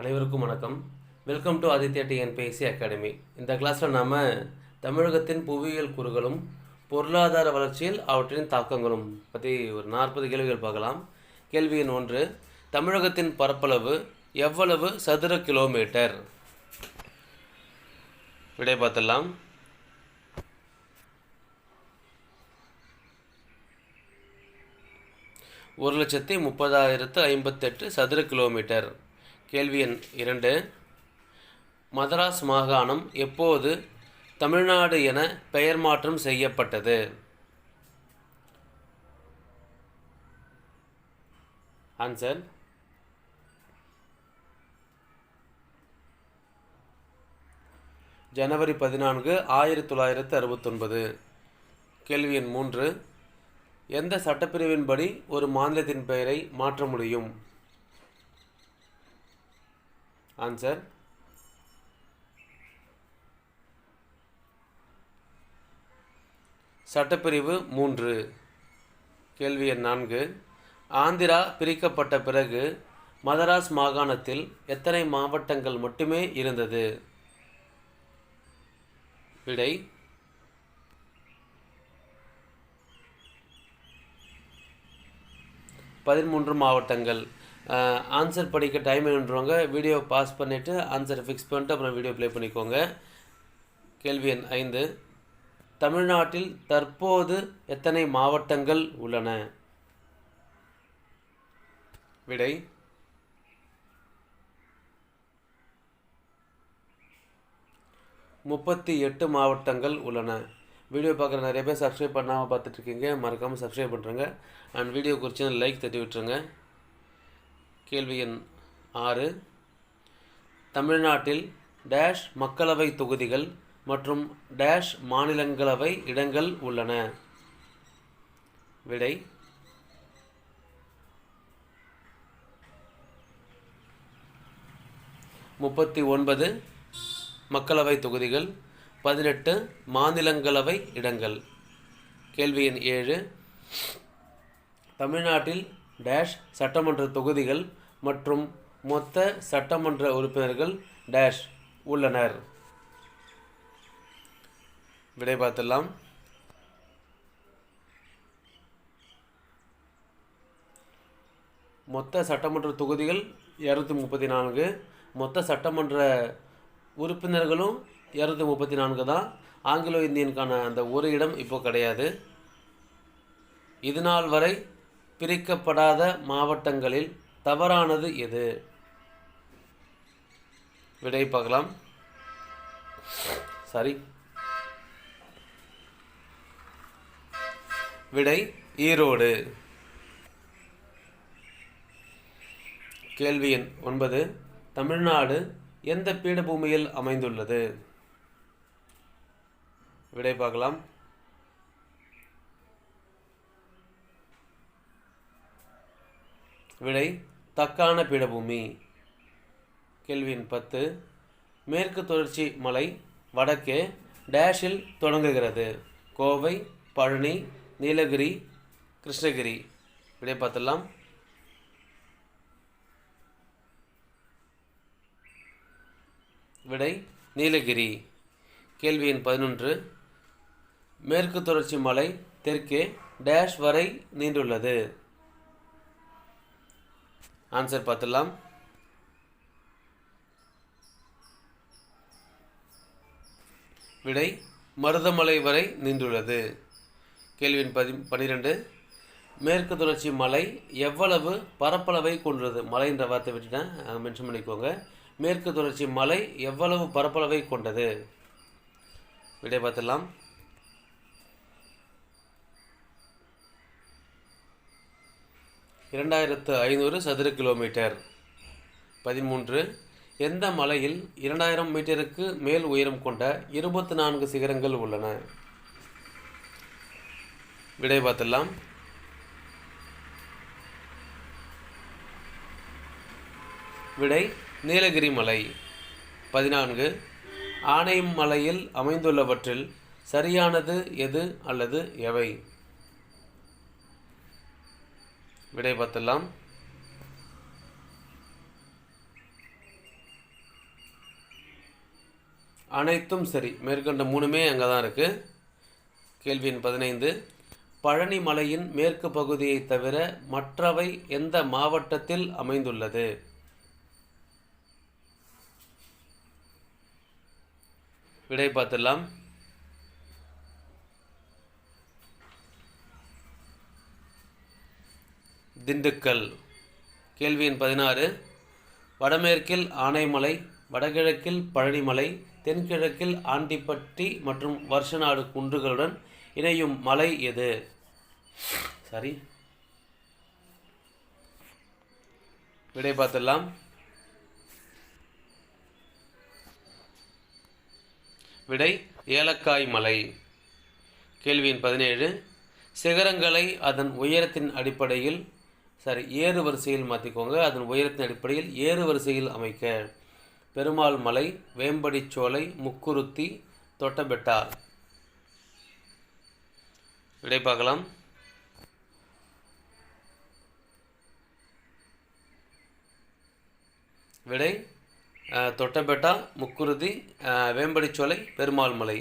அனைவருக்கும் வணக்கம். Welcome to Aditya TNPSC academy இந்த கிளாஸில் நாம் தமிழகத்தின் புவியியல் கூறுகளும் பொருளாதார வளர்ச்சியில் அவற்றின் தாக்கங்களும் பற்றி ஒரு நாற்பது கேள்விகள் பார்க்கலாம். கேள்வி எண் ஒன்று தமிழகத்தின் பரப்பளவு எவ்வளவு சதுர கிலோமீட்டர்? விடை பார்த்துடலாம். ஒரு லட்சத்தி முப்பதாயிரத்து ஐம்பத்தெட்டு சதுர கிலோமீட்டர். கேள்வி எண் இரண்டு. மதராஸ் மாகாணம் எப்போது தமிழ்நாடு என பெயர் மாற்றம் செய்யப்பட்டது? ஆன்சர் ஜனவரி பதினான்கு ஆயிரத்தி தொள்ளாயிரத்து அறுபத்தொன்பது. கேள்வி எண் மூன்று. எந்த சட்டப்பிரிவின்படி ஒரு மாநிலத்தின் பெயரை மாற்ற முடியும்? ஆன்சர் சட்டப்பிரிவு மூன்று. கேள்வி எண் நான்கு. ஆந்திரா பிரிக்கப்பட்ட பிறகு மதராஸ் மாகாணத்தில் எத்தனை மாவட்டங்கள் மட்டுமே இருந்தது? விடை. பதிமூன்று மாவட்டங்கள். ஆன்சர் படிக்க டைம் வேணுன்றவங்க வீடியோ பாஸ் பண்ணிவிட்டு ஆன்சரை ஃபிக்ஸ் பண்ணிட்டு அப்புறம் வீடியோ ப்ளே பண்ணிக்கோங்க. கேள்வி எண் ஐந்து. தமிழ்நாட்டில் தற்போது எத்தனை மாவட்டங்கள் உள்ளன? விடை. முப்பத்தி எட்டு மாவட்டங்கள் உள்ளன. வீடியோ பார்க்குற நிறைய பேர் சப்ஸ்கிரைப் பண்ணாமல் பார்த்துட்ருக்கீங்க மறக்காமல் சப்ஸ்கிரைப் பண்ணுறேங்க அண்ட் வீடியோ குறித்து லைக் தட்டி விட்டுருங்க. கேள்வி எண் ஆறு. தமிழ்நாட்டில் டேஷ் மக்களவை தொகுதிகள் மற்றும் டேஷ் மாநிலங்களவை இடங்கள் உள்ளன. விடை. முப்பத்தி ஒன்பது மக்களவை தொகுதிகள் பதினெட்டு மாநிலங்களவை இடங்கள். கேள்வி எண் ஏழு. தமிழ்நாட்டில் டேஷ் சட்டமன்ற தொகுதிகள் மற்றும் மொத்த சட்டமன்ற உறுப்பினர்கள் டேஷ் உள்ளனர். விடை பார்த்துடலாம். மொத்த சட்டமன்ற தொகுதிகள் இரநூத்தி முப்பத்தி நான்கு மொத்த சட்டமன்ற உறுப்பினர்களும் இரநூத்தி முப்பத்தி நான்கு தான். ஆங்கிலோ இந்தியனுக்கான அந்த ஒரு இடம் இப்போ கிடையாது. இதுநாள் வரை பிரிக்கப்படாத மாவட்டங்களில் தவறானது எது? விடை பார்க்கலாம். சரி. விடை ஈரோடு. கேள்வி எண் ஒன்பது. தமிழ்நாடு எந்த பீடபூமியில் அமைந்துள்ளது? விடை பார்க்கலாம். விடை தக்கான பீடபூமி. கேள்வி எண் பத்து. மேற்கு தொடர்ச்சி மலை வடக்கே டேஷில் தொடங்குகிறது. கோவை பழனி நீலகிரி கிருஷ்ணகிரி. விடை பார்த்துடலாம். விடை நீலகிரி. கேள்வி எண் பதினொன்று. மேற்கு தொடர்ச்சி மலை தெற்கே டேஷ் வரை நீண்டுள்ளது. ஆன்சர் பார்த்துடலாம். விடை மருதமலை வரை நீண்டுள்ளது கேள்வி பதி பன்னிரெண்டு மேற்கு தொடர்ச்சி மலை எவ்வளவு பரப்பளவை கொண்டுள்ளது மலைன்ற வார்த்தை விட்டுட்டேன். மென்ஷன் பண்ணிக்கோங்க. மேற்கு தொடர்ச்சி மலை எவ்வளவு பரப்பளவை கொண்டது? விடை பார்த்துடலாம். இரண்டாயிரத்து ஐநூறு சதுர கிலோமீட்டர். பதிமூன்று எந்த மலையில் இரண்டாயிரம் மீட்டருக்கு மேல் உயரம் கொண்ட இருபத்தி நான்கு சிகரங்கள் உள்ளன? விடை பார்த்துடலாம். விடை நீலகிரி மலை. பதினான்கு ஆனையம் மலையில் அமைந்துள்ளவற்றில் சரியானது எது அல்லது எவை? விடை பார்த்துடலாம் அனைத்தும் சரி. மேற்கண்ட மூணுமே அங்கே தான் இருக்குது கேள்வியின் பதினைந்து. பழனிமலையின் மேற்கு பகுதியை தவிர மற்றவை எந்த மாவட்டத்தில் அமைந்துள்ளது? விடை பார்த்துடலாம் திண்டுக்கல். கேள்வி எண் பதினாறு. வடமேற்கில் ஆனைமலை வடகிழக்கில் பழனிமலை தென்கிழக்கில் ஆண்டிப்பட்டி மற்றும் வருஷநாடு குன்றுகளுடன் இணையும் மலை எது? சரி. விடை பார்த்துடலாம். விடை ஏலக்காய் மலை. கேள்வியின் பதினேழு. சிகரங்களை அதன் உயரத்தின் அடிப்படையில் சரி ஏறு வரிசையில் மாற்றிக்கோங்க. அதன் உயரத்தின் அடிப்படையில் ஏறு வரிசையில் அமைக்க. பெருமாள் மலை வேம்படிச்சோலை முக்குருத்தி தொட்டபெட்டார். விடை பார்க்கலாம் விடை தொட்டபெட்டா முக்குருதி வேம்படிச்சோலை பெருமாள் மலை.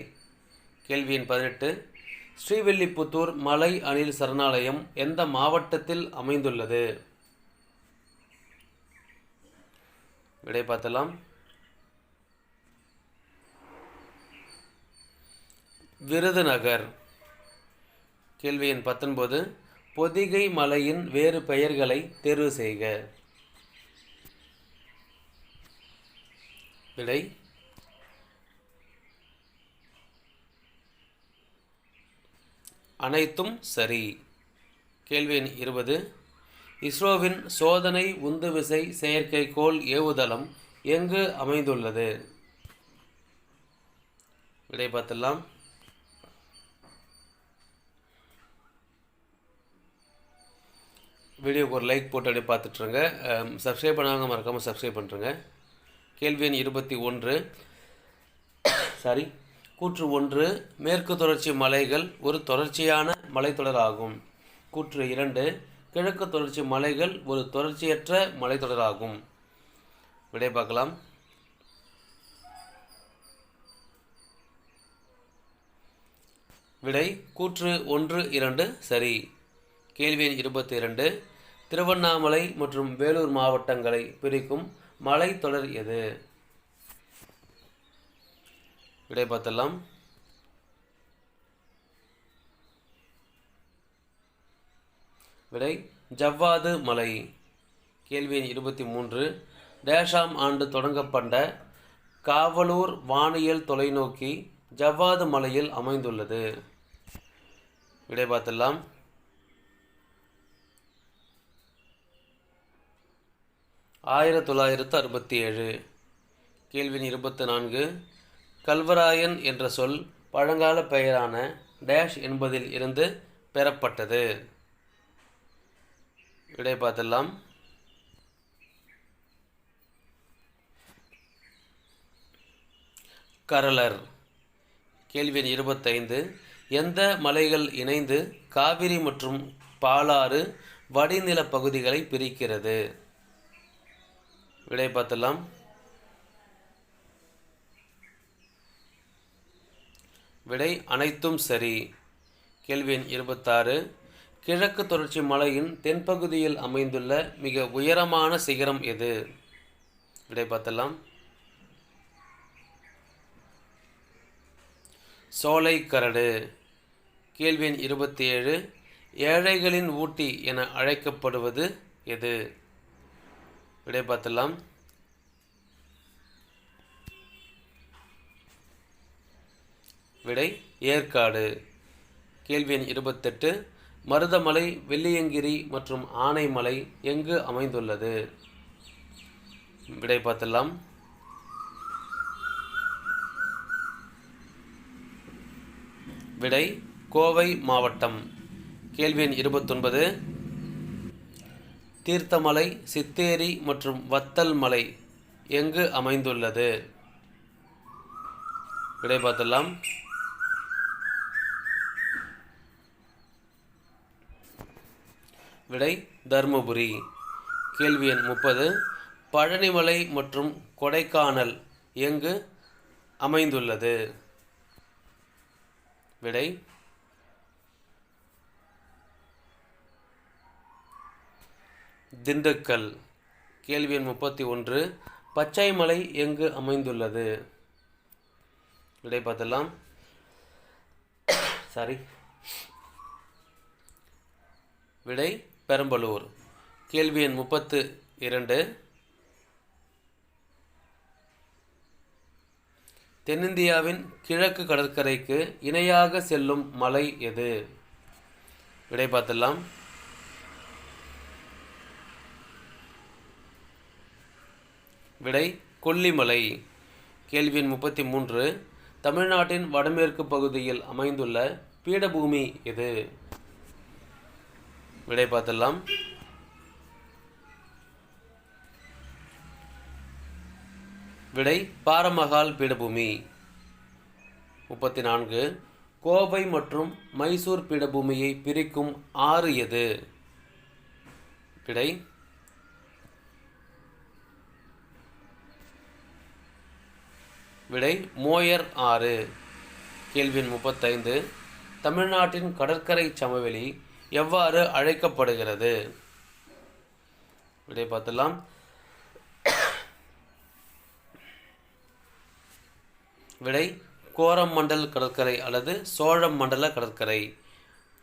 கேள்வி எண் பதினெட்டு. ஸ்ரீவில்லிபுத்தூர் மலை அணில் சரணாலயம் எந்த மாவட்டத்தில் அமைந்துள்ளது? விடை பார்த்தலாம். விருதுநகர். கேள்வி எண் பத்தொன்பது. பொதிகை மலையின் வேறு பெயர்களை தேர்வு செய்க. விடை. அனைத்தும் சரி. கேள்வி எண் இருபது. இஸ்ரோவின் சோதனை உந்துவிசை செயற்கைக்கோள் ஏவுதளம் எங்கு அமைந்துள்ளது? விடை பார்த்துடலாம். வீடியோக்கு ஒரு லைக் போட்டு அப்படியே பார்த்துட்ருங்க. சப்ஸ்கிரைப் பண்ணாங்க மறக்காமல் சப்ஸ்கிரைப் பண்ணுறேங்க கேள்வி எண் இருபத்தி ஒன்று. சாரி கூற்று ஒன்று மேற்கு தொடர்ச்சி மலைகள் ஒரு தொடர்ச்சியான மலைத்தொடர் ஆகும் கூற்று இரண்டு கிழக்கு தொடர்ச்சி மலைகள் ஒரு தொடர்ச்சியற்ற மலைத்தொடர் ஆகும் விடை பார்க்கலாம். விடை கூற்று ஒன்று இரண்டு சரி. கேள்வி எண் இருபத்தி இரண்டு திருவண்ணாமலை மற்றும் வேலூர் மாவட்டங்களை பிரிக்கும் மலைத்தொடர் எது? விடை பார்த்தலாம் விடை ஜவ்வாது மலை கேள்வி எண் இருபத்தி மூன்று. டேஷாம் ஆண்டு தொடங்கப்பட்ட காவலூர் வானியல் தொலைநோக்கி ஜவ்வாது மலையில் அமைந்துள்ளது விடை பார்த்தலாம் ஆயிரத்தி தொள்ளாயிரத்து அறுபத்தி ஏழு. கேள்வி இருபத்தி நான்கு. கல்வராயன் என்ற சொல் பழங்கால பெயரான டேஷ் என்பதில் இருந்து பெறப்பட்டது. விடை பார்த்துடலாம். கரலர் கேள்வி எண் இருபத்தைந்து. எந்த மலைகள் இணைந்து காவிரி மற்றும் பாலாறு வடிநில பகுதிகளை பிரிக்கிறது? விடை பார்த்தலாம் விடை அனைத்தும் சரி. கேள்வி எண் இருபத்தாறு. கிழக்கு தொடர்ச்சி மலையின் தென்பகுதியில் அமைந்துள்ள மிக உயரமான சிகரம் எது? விடை பார்த்தலாம் சோலை கரடு கேள்வி எண் இருபத்தி ஏழு ஏழைகளின் ஊட்டி என அழைக்கப்படுவது எது? விடை பார்த்தலாம் விடை ஏற்காடு. கேள்வி எண் இருபத்தெட்டு. மருதமலை வெள்ளியங்கிரி மற்றும் ஆனைமலை எங்கு அமைந்துள்ளது? விடை பார்த்தலாம் விடை கோவை மாவட்டம். கேள்வி எண் இருபத்தொன்பது. தீர்த்தமலை சித்தேரி மற்றும் வத்தல் மலை எங்கு அமைந்துள்ளது? விடை பார்த்தலாம் விடை தருமபுரி. கேள்வி எண் முப்பது. பழனிமலை மற்றும் கொடைக்கானல் எங்கு அமைந்துள்ளது? விடை திண்டுக்கல். கேள்வி எண் முப்பத்தி ஒன்று. பச்சைமலை எங்கு அமைந்துள்ளது? விடை பார்த்தலாம் சாரி விடை பெரம்பலூர். கேள்வி எண் முப்பத்து இரண்டு. தென்னிந்தியாவின் கிழக்கு கடற்கரைக்கு இணையாக செல்லும் மலை எது? விடை பார்த்துடலாம். விடை கொல்லிமலை. கேள்வி எண் முப்பத்தி மூன்று. தமிழ்நாட்டின் வடமேற்கு பகுதியில் அமைந்துள்ள பீடபூமி எது? விடை பார்த்துடலாம். விடை பாரமகால் பீடபூமி. முப்பத்தி நான்கு கோவை மற்றும் மைசூர் பீடபூமியை பிரிக்கும் ஆறு எது? விடை விடை மோயர் ஆறு. கேள்வி முப்பத்தைந்து. தமிழ்நாட்டின் கடற்கரை சமவெளி எவ்வாறு அழைக்கப்படுகிறது? விடை பார்த்துலாம் விடை கோரமண்டல் கடற்கரை அல்லது சோழம் மண்டல கடற்கரை.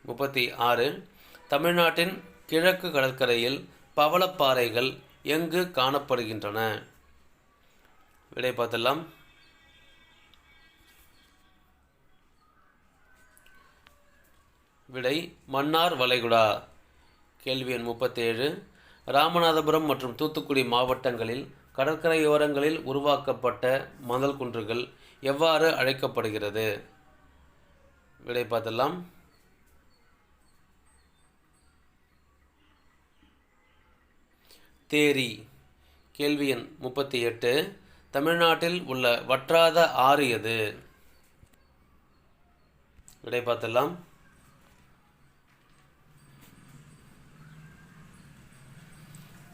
முப்பத்தி ஆறு. தமிழ்நாட்டின் கிழக்கு கடற்கரையில் பவளப்பாறைகள் எங்கு காணப்படுகின்றன? விடை பார்த்தலாம் விடை மன்னார் வளைகுடா. கேள்வி எண் முப்பத்தேழு. ராமநாதபுரம் மற்றும் தூத்துக்குடி மாவட்டங்களில் கடற்கரையோரங்களில் உருவாக்கப்பட்ட மணல் குன்றுகள் எவ்வாறு அழைக்கப்படுகிறது? விடை பார்த்தலாம் தேரி. கேள்வி எண் முப்பத்தி எட்டு தமிழ்நாட்டில் உள்ள வற்றாத ஆறு எது? விடை பார்த்தலாம்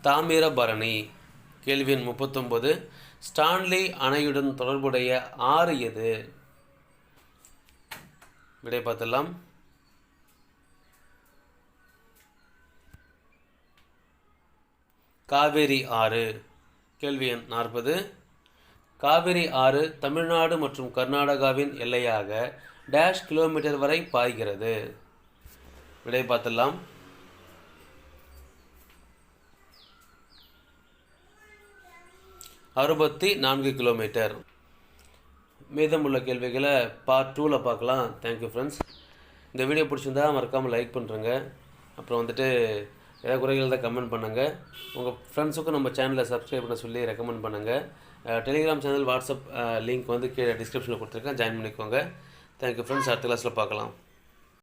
தாமிரபரணி கேள்வி எண் ஸ்டான்லி அணையுடன் தொடர்புடைய ஆறு எது? விடை பார்த்தலாம் காவேரி ஆறு. கேள்வி எண் நாற்பது. காவிரி ஆறு தமிழ்நாடு மற்றும் கர்நாடகாவின் எல்லையாக டேஷ் கிலோமீட்டர் வரை பாய்கிறது. விடை பார்த்தலாம் அறுபத்தி நான்கு கிலோமீட்டர். மீதமுள்ள கேள்விகளை பார்ட் டூவில் பார்க்கலாம். தேங்க்யூ ஃப்ரெண்ட்ஸ் இந்த வீடியோ பிடிச்சிருந்தா மறக்காமல் லைக் பண்ணுறேங்க அப்புறம் வந்துட்டு ஏதாவது குறைகள் தான் கமெண்ட் பண்ணுங்கள் உங்கள் ஃப்ரெண்ட்ஸுக்கும் நம்ம சேனலை சப்ஸ்கிரைப் பண்ண சொல்லி ரெக்கமெண்ட் பண்ணுங்கள் டெலிகிராம் சேனல் வாட்ஸ்அப் லிங்க் வந்து கீழே டிஸ்கிரிப்ஷனில் கொடுத்துருக்கேன். ஜாயின் பண்ணிக்கோங்க. தேங்க்யூ ஃப்ரெண்ட்ஸ் அடுத்த கிளாஸில் பார்க்கலாம்.